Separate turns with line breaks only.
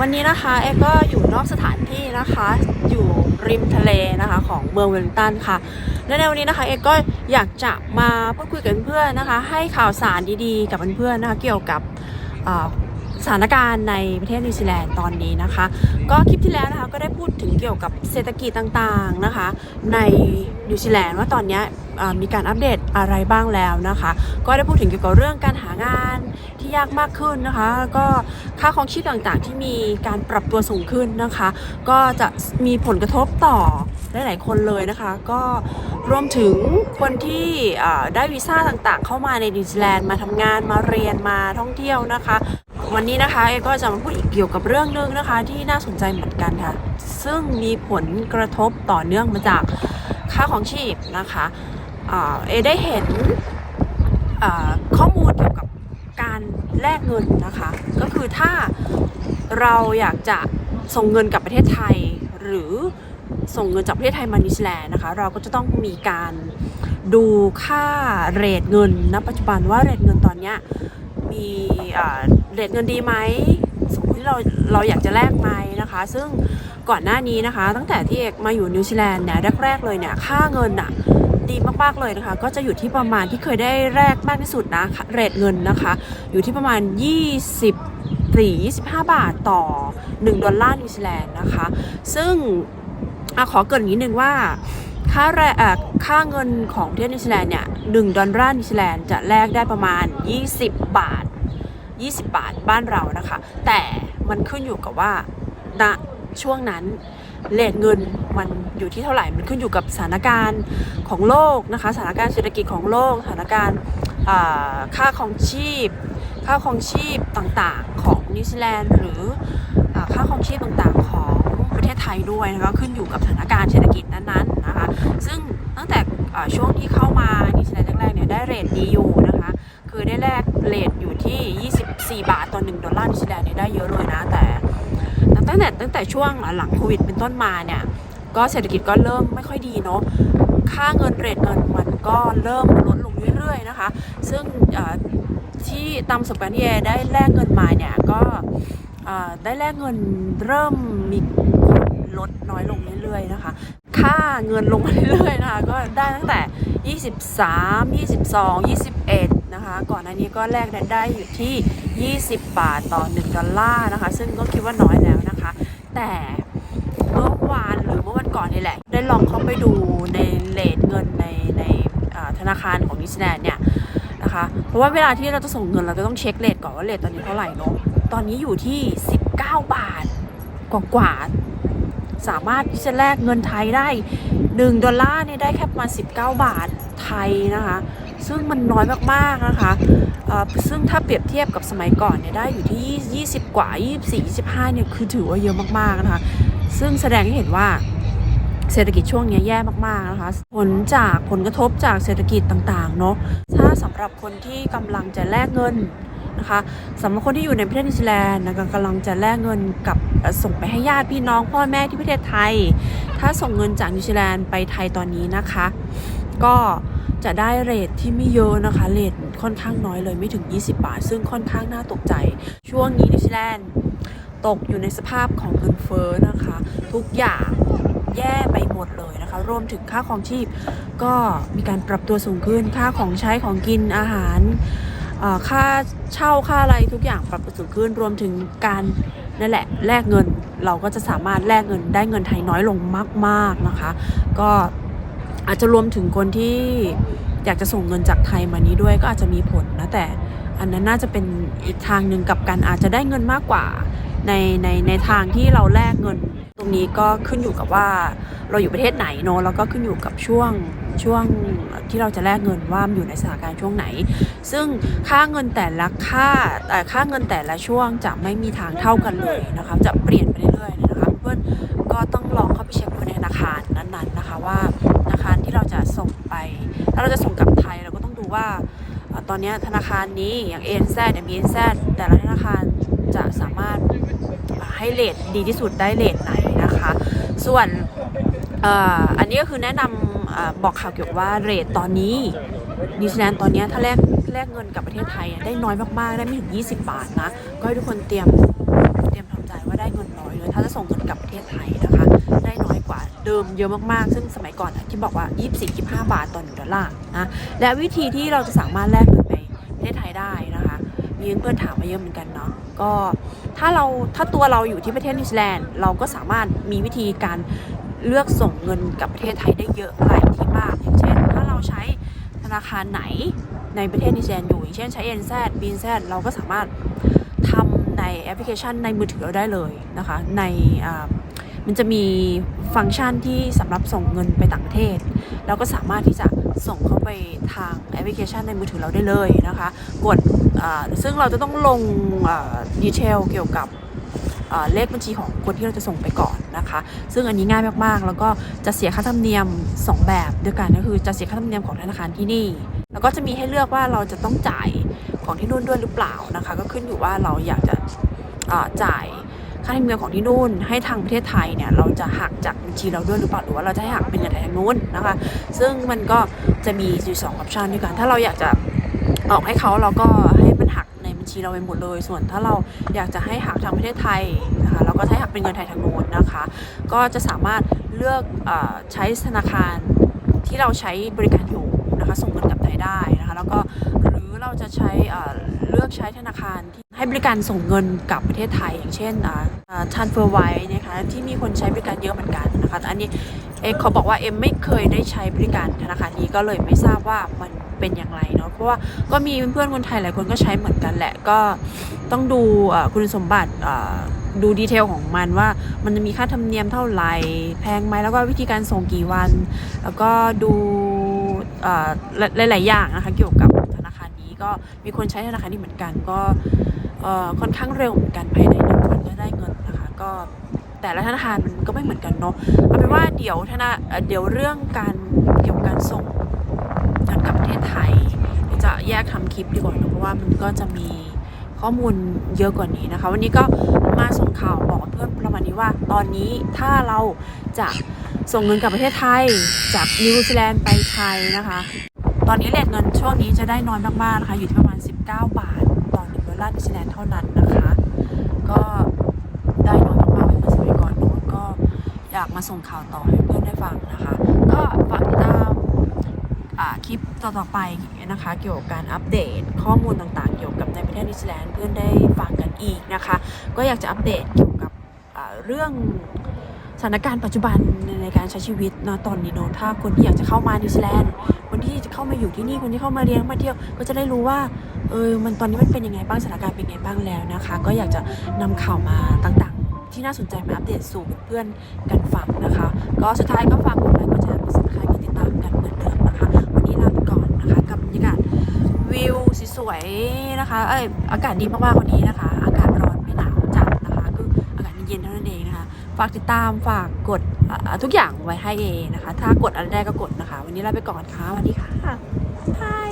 วันนี้นะคะเอก็อยู่นอกสถานที่นะคะ อยู่ริมทะเลนะคะของเมืองเวลลิงตันค่ะ และในวันนี้นะคะเอก็อยากจะมาพูดคุยกับเพื่อนนะคะ ให้ข่าวสารดีๆ กับเพื่อนๆนะคะเกี่ยวกับสถานการณ์ในประเทศนิวซีแลนด์ตอนนี้นะคะ ก็คลิปที่แล้วนะคะก็ได้พูดถึงเกี่ยวกับเศรษฐกิจต่างๆนะคะ ในนิวซีแลนด์ว่าตอนนี้ มีการอัปเดตอะไรบ้างแล้วนะคะ ก็ได้พูดถึงเกี่ยวกับเรื่องการหางานที่ยากมากขึ้นนะคะแล้วก็ค่าครองชีพต่างๆ ที่มีการปรับตัวสูงขึ้นนะคะ ก็จะมีผลกระทบต่อหลายๆคนเลยนะคะ ก็รวมถึงคนที่ได้วีซ่าต่างๆ เข้ามาในนิวซีแลนด์มาทำงานมาเรียนมาท่องเที่ยวนะคะ วันนี้นะคะเอก็จะมาพูดอีกเกี่ยวกับเรื่องนึงนะคะ ที่น่าสนใจเหมือนกันค่ะ ซึ่งมีผลกระทบต่อเนื่องมาจากค่าของชีพนะคะ เอได้เห็นข้อมูลเกี่ยวกับการแลกเงินนะคะ ก็คือถ้าเราอยากจะส่งเงินกลับประเทศไทย หรือส่งเงินจากประเทศไทยมานิวซีแลนด์นะคะ เราก็จะต้องมีการดูค่าเรทเงินณปัจจุบันว่าเรทเงินตอนนี้มีเรทเงินดีไหมสมมติที่เราเราอยากจะแลกไหมนะคะ ซึ่งก่อนหน้านี้นะคะ ตั้งแต่ที่เอกมาอยู่นิวซีแลนด์เนี่ยแรกๆเลยเนี่ยค่าเงินอะ ดีมากๆเลยนะคะ ก็จะอยู่ที่ประมาณที่เคยได้แรกมากที่สุดนะเรทเงินนะคะ อยู่ที่ประมาณ 20หรือ25 บาทต่อ 1 ดอลลาร์นิวซีแลนด์นะคะ ซึ่งอขอเกินนิดนึงว่าค่าแรเอ่อค่าเงินของประเทศนิวซีแลนด์เนี่ยหดอลลาร์นิวซีแลนด์จะแลกได้ประมาณ 20 บาท 20 บาทบ้านเรานะคะ แต่มันขึ้นอยู่กับว่าณช่วงนั้นเลทเงิน มันอยู่ที่เท่าไหร่มันขึ้นอยู่กับสถานการณ์ของโลกนะคะสถานการณ์เศรษฐกิจของโลก สถานการณ์ค่าของชีพ ค่าของชีพต่างๆของนิวซีแลนด์หรืออค่าของชีพต่างๆของประเทศไทยด้วยนะคะขึ้นอยู่กับสถานการณ์เศรษฐกิจนั้นๆนะคะซึ่งตั้งแต่ช่วงที่เข้ามานิวซีแลนด์แรกๆเนี่ยได้เรทดีอยู่นะคะคือได้แลกเรทอยู่ที่ 24 บาทต่อ1ดอลลาร์นิวซีแลนด์เนี่ยได้เยอะเลยนะแต่ตั้งแต่ตั้งแต่ช่วงหลังโควิดเป็นต้นมาเนี่ย ก็เศรษฐกิจก็เริ่มไม่ค่อยดีเนาะค่าเงินเรทเงินมันก็เริ่มลดลงเรื่อยๆนะคะ ซึ่งที่ตามสบการณ์ที่แอร์ได้แลกเงินมาเนี่ยก็ได้แลกเงินเริ่มมีลดน้อยลงเรื่อยๆนะคะ ค่าเงินลงมาเรื่อยๆนะคะ ก็ได้ตั้งแต่ 23 22 21 นะคะ ก่อนหน้านี้ก็แลกได้อยู่ที่ 20 บาทต่อ 1 ดอลลาร์นะคะ ซึ่งก็คิดว่าน้อยแล้วนะคะ แต่เมื่อวานหรือเมื่อวัน ก่อนนี่แหละ ได้ลองเข้าไปดูในเลทเงินในในธนาคารของนิวซีแลนด์เนี่ยนะคะ เพราะว่าเวลาที่เราจะส่งเงินเราจะต้องเช็คเลทก่อนว่าเลทตอนนี้เท่าไหร่เนาะ ตอนนี้อยู่ที่ 19 บาทกว่าๆสามารถที่จะแลกเงินไทยได้ 1 ดอลลาร์เนี่ยได้แค่ประมาณ 19 บาทไทยนะคะ ซึ่งมันน้อยมากๆนะคะซึ่งถ้าเปรียบเทียบกับสมัยก่อนเนี่ยได้อยู่ที่ 20 กว่า 24 25เนี่ยคือถือว่าเยอะมากๆนะคะ ซึ่งแสดงให้เห็นว่า เศรษฐกิจช่วงนี้แย่มากๆนะคะ ผลจากผลกระทบจากเศรษฐกิจต่างๆเนาะถ้าสำหรับคนที่กำลังจะแลกเงินนะคะสำหรับคนที่อยู่ในประเทศนิวซีแลนด์นะคะกำลังจะแลกเงินกับส่งไปให้ญาติพี่น้องพ่อแม่ที่ประเทศไทย ถ้าส่งเงินจากนิวซีแลนด์ไปไทยตอนนี้นะคะ ก็จะได้เรทที่ไม่เยอะนะคะเรทค่อนข้างน้อยเลยไม่ถึง 20 บาท ซึ่งค่อนข้างน่าตกใจ ช่วงนี้นิวซีแลนด์ตกอยู่ในสภาพของเงินเฟ้อนะคะ ทุกอย่าง แย่ไปหมดเลยนะคะ รวมถึงค่าของชีพ ก็มีการปรับตัวสูงขึ้น ค่าของใช้ของกินอาหารค่าเช่าค่าอะไรทุกอย่างปรับตัวสูงขึ้น รวมถึงการนั่นแหละแลกเงินเราก็จะสามารถแลกเงินได้เงินไทยน้อยลงมาก ๆนะคะ ก็อาจจะรวมถึงคนที่อยากจะส่งเงินจากไทยมานี้ด้วยก็อาจจะมีผลนะแต่อันนั้นน่าจะเป็นอีกทางหนึ่งกับการอาจจะได้เงินมากกว่า ในในในทางที่เราแลกเงิน ตรงนี้ก็ขึ้นอยู่กับว่าเราอยู่ประเทศไหนเนอะแล้วก็ขึ้นอยู่กับช่วงช่วงที่เราจะแลกเงินว่ามันอยู่ในสถานการณ์ช่วงไหน ซึ่งค่าเงินแต่ละค่าแต่ค่าเงินแต่ละช่วงจะไม่มีทางเท่ากันเลยนะคะจะเปลี่ยนไปเรื่อยๆนะคะเพื่อนก็ต้องลองเข้าไปเช็คดูในธนาคารนั้นๆนะคะว่าธนาคารที่เราจะส่งไปถ้าเราจะส่งกลับไทยเราก็ต้องดูว่าตอนนี้ธนาคารนี้อย่าง ANZ เนี่ย BNZ แต่ละธนาคาร ให้เลทดีที่สุดได้เลทไหนนะคะ ส่วนอันนี้ก็คือแนะนำอบอกข่าวเกี่ยวกับว่าเรทตอนนี้นิวซีแลนด์ตอนนี้ถ้าแลกแลกเงินกับประเทศไทยได้น้อยมากๆ ได้ไม่ถึง 20 บาทนะ ก็ให้ทุกคนเตรียมเตรียมทำใจว่าได้เงินน้อยเลยถ้าจะส่งเงินกลับประเทศไทยนะคะ ได้น้อยกว่าเดิมเยอะมากๆ ซึ่งสมัยก่อนที่บอกว่า 24 25 บาทต่อหนึ่งดอลลาร์นะและวิธีที่เราจะสามารถแลกเงินไปประเทศไทยได้นะคะมีเพื่อนถามมาเยอะเหมือนกันเนาะก็ ถ้าเราถ้าตัวเราอยู่ที่ประเทศนิวซีแลนด์เราก็สามารถมีวิธีการเลือกส่งเงินกับประเทศไทยได้เยอะหลายที่มากอย่างเช่น ถ้าเราใช้ธนาคารไหนในประเทศนิวซีแลนด์อยู่อย่างเช่นใช้ NZ BNZ เราก็สามารถทำในแอปพลิเคชันในมือถือเราได้เลยนะคะในอ่า มันจะมีฟังก์ชันที่สำหรับส่งเงินไปต่างประเทศเราก็สามารถที่จะส่งเข้าไปทางแอปพลิเคชันในมือถือเราได้เลยนะคะ กดซึ่งเราจะต้องลงดีเทลเกี่ยวกับเลขบัญชีของคนที่เราจะส่งไปก่อนนะคะ ซึ่งอันนี้ง่ายมากๆ แล้วก็จะเสียค่าธรรมเนียม 2 แบบด้วยกันก็คือจะเสียค่าธรรมเนียมของธนาคารที่นี่ แล้วก็จะมีให้เลือกว่าเราจะต้องจ่ายของที่นู่นด้วยหรือเปล่านะคะ ก็ขึ้นอยู่ว่าเราอยากจะจ่าย ค่าธรรมเนียมของที่นู่นให้ทางประเทศไทยเนี่ยเราจะหักจากบัญชีเราด้วยหรือเปล่าหรือว่าเราจะให้หักเป็นเงินไทยทางนู้นนะคะ ซึ่งมันก็จะมีอยู่สองออปชันด้วยกัน ถ้าเราอยากจะออกให้เขาเราก็ให้มันหักในบัญชีเราไปหมดเลย ส่วนถ้าเราอยากจะให้หักทางประเทศไทยนะคะเราก็ให้หักเป็นเงินไทยทางโน้นนะคะ ก็จะสามารถเลือกอใช้ธนาคารที่เราใช้บริการอยู่นะคะส่งเงินกลับไทยได้นะคะแล้วก็หรือเราจะใช้เอ่อเลือกใช้ธนาคารที่ ให้บริการส่งเงินกลับประเทศไทย อย่างเช่นอ่าอ่า TransferWise นะคะที่มีคนใช้บริการเยอะเหมือนกันนะคะแต่อันนี้เอ็มเขาบอกว่าเอ็มไม่เคยได้ใช้บริการธนาคารนี้ก็เลยไม่ทราบว่ามันเป็นอย่างไรเนาะเพราะว่าก็มีเพื่อนคนไทยหลายคนก็ใช้เหมือนกันแหละก็ต้องดูคุณสมบัติดูดีเทลของมันว่ามันจะมีค่าธรรมเนียมเท่าไหร่ แพงไหมแล้วก็วิธีการส่งกี่วัน แล้วก็ดูหลาย ๆ อย่างนะคะเกี่ยวกับธนาคารนี้ก็มีคนใช้ธนาคารนี้เหมือนกันก็ ค่อนข้างเร็วเหมือนกันภายในหนึ่งวันก็ได้เงินนะคะ ก็แต่ละธนาคารมันก็ไม่เหมือนกันเนาะเอาเป็นว่าเดี๋ยวธนาเเดี๋ยวเรื่องการเกี่ยวกับการส่งเงินกลับประเทศไทยจะแยกทำคลิปดีกว่าเนะเพราะว่ามันก็จะมีข้อมูลเยอะกว่านี้นะคะ วันนี้ก็มาส่งข่าวบอกเพื่อนประมาณนี้ว่า ตอนนี้ถ้าเราจะส่งเงินกลับประเทศไทยจากนิวซีแลนด์ไปไทยนะคะ ตอนนี้เลทเงินช่วงนี้จะได้น้อยมากๆนะคะอยู่ที่ประมาณ 19 บาท ดอลลาร์นิวซีแลนด์เท่านั้นนะคะ ก็ได้น้อยมากๆไม่เหมือนสมัยก่อนนู้นก็อยากมาส่งข่าวต่อให้เพื่อนได้ฟังนะคะ ก็ฝากติดตามอ่าคลิปต่อๆไปนะคะ เกี่ยวกับการอัปเดตข้อมูลต่างๆ เกี่ยวกับในประเทศนิวซีแลนด์เพื่อนได้ฟังกันอีกนะคะ ก็อยากจะอัปเดตเกี่ยวกับเรื่อง ถานการณ์ปัจจุบันในการใช้ชีวิตนะตอนนี้เนอะถ้าคนที่อยากจะเข้ามานิวซีแลนด์คนที่จะเข้ามาอยู่ที่นี่คนที่เข้ามาเรียนมาเที่ยว ก็จะได้รู้ว่าเออมันตอนนี้มันเป็นยังไงบ้างสถานการณ์เป็นยังไงบ้างแล้วนะคะ ก็อยากจะนำข่าวมาต่างๆ ที่น่าสนใจมาอัปเดตสู่เพื่อนกันฟังนะคะ ก็สุดท้ายก็ฝากกดไลค์กดแชร์กดซับสไครต์กดติดตามกันเหมือนเดิมนะคะ วันนี้ลาไปก่อนนะคะกับบรรยากาศวิวสวยๆนะคะเอ้อากาศดีมากๆวันนี้นะคะ เย็นเท่านั้นเองนะคะ ฝากติดตามฝากกดทุกอย่างไว้ให้เอนะคะ ถ้ากดอันแรกก็กดนะคะ วันนี้ลาไปก่อนค่ะสวัสดีค่ะบาย